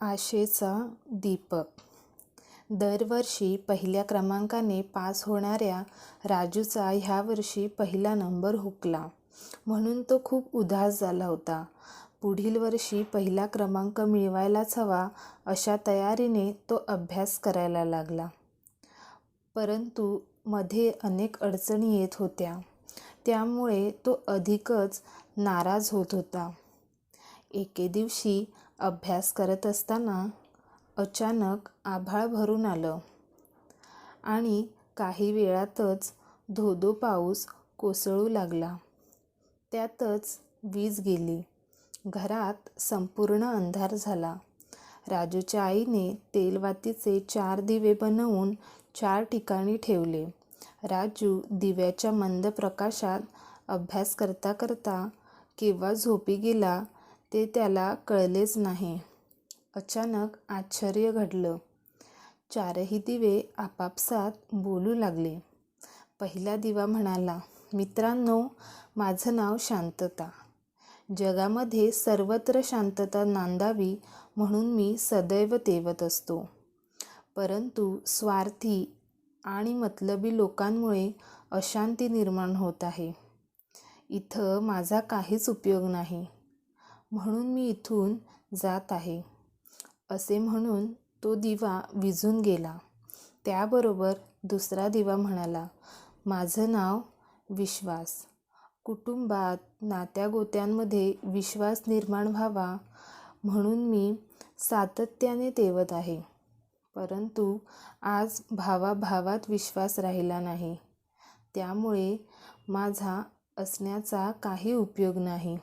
आशेचा दीपक दरवर्षी पहिल्या क्रमांकाने पास होणाऱ्या राजूचा ह्या वर्षी पहिला नंबर हुकला म्हणून तो खूप उदास झाला होता. पुढील वर्षी पहिला क्रमांक मिळवायलाच हवा अशा तयारीने तो अभ्यास करायला लागला. परंतु मध्ये अनेक अडचणी येत होत्या त्यामुळे तो अधिकच नाराज होत होता. एके दिवशी अभ्यास करत असताना अचानक आभाळ भरून आलं आणि काही वेळातच धो-धो पाऊस कोसळू लागला. त्यातच वीज गेली. घरात संपूर्ण अंधार झाला. राजूच्या आईने तेलवातीचे चार दिवे बनवून चार ठिकाणी ठेवले. राजू दिव्याच्या मंद प्रकाशात अभ्यास करता करता केव्हा झोपी गेला ते त्याला कळलेच नाही. अचानक आश्चर्य घडलं. चारही दिवे आपापसात बोलू लागले. पहिला दिवा म्हणाला, मित्रांनो, माझं नाव शांतता. जगामध्ये सर्वत्र शांतता नांदावी म्हणून मी सदैव तेवत असतो. परंतु स्वार्थी आणि मतलबी लोकांमुळे अशांती निर्माण होत आहे. इथं माझा काहीच उपयोग नाही. म्हणून मी इथून जात आहे. असे म्हणून तो दिवा विझून गेला. त्याबरोबर दुसरा दिवा म्हणाला, माझं नाव विश्वास. कुटुंबात, नात्यागोत्यांमध्ये विश्वास निर्माण व्हावा म्हणून मी सातत्याने तेवत आहे. परंतु आज भावाभावात विश्वास राहिला नाही. त्यामुळे माझा असण्याचा काही उपयोग नाही.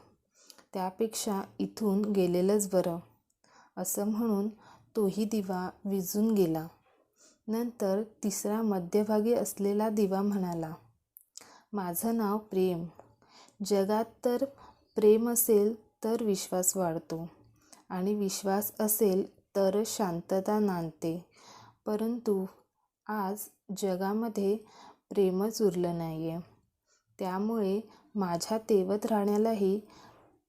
त्यापेक्षा इथून गेलेलंच बरं. असं म्हणून तोही दिवा विझून गेला. नंतर तिसरा मध्यभागी असलेला दिवा म्हणाला, माझं नाव प्रेम. जगात तर प्रेम असेल तर विश्वास वाढतो आणि विश्वास असेल तर शांतता नांदते. परंतु आज जगामध्ये प्रेमच उरलं नाही आहे त्यामुळे माझ्या तेवत राहण्यालाही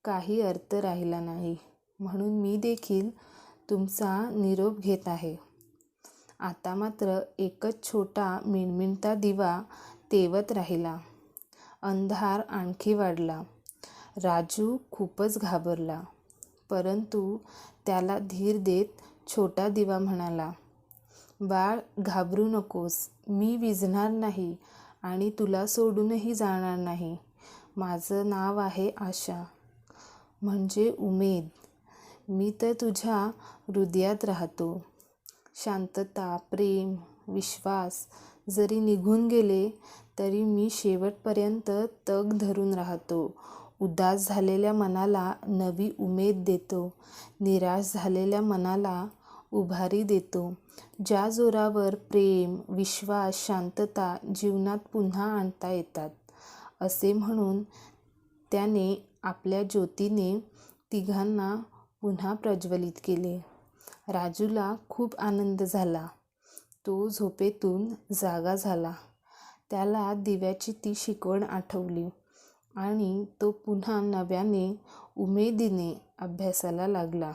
काही अर्थ राहिला नाही. म्हणून मी देखील तुमचा निरोप घेत आहे. आता मात्र एकच छोटा मिणमिणता दिवा तेवत राहिला. अंधार आणखी वाढला. राजू खूपच घाबरला. परंतु त्याला धीर देत छोटा दिवा म्हणाला, बाळ घाबरू नकोस. मी विझणार नाही आणि तुला सोडूनही जाणार नाही. माझं नाव आहे आशा. म्हणजे उमेद. मी तर तुझ्या हृदयात राहतो. शांतता, प्रेम, विश्वास जरी निघून गेले तरी मी शेवटपर्यंत तग धरून राहतो. उदास झालेल्या मनाला नवी उमेद देतो. निराश झालेल्या मनाला उभारी देतो. ज्या जोरावर प्रेम, विश्वास, शांतता जीवनात पुन्हा आणता येतात. असे म्हणून त्याने आपल्या ज्योतीने तिघांना पुन्हा प्रज्वलित केले. राजूला खूप आनंद झाला. तो झोपेतून जागा झाला. त्याला दिव्याची ती शिकवण आठवली आणि तो पुन्हा नव्याने उमेदीने अभ्यासाला लागला.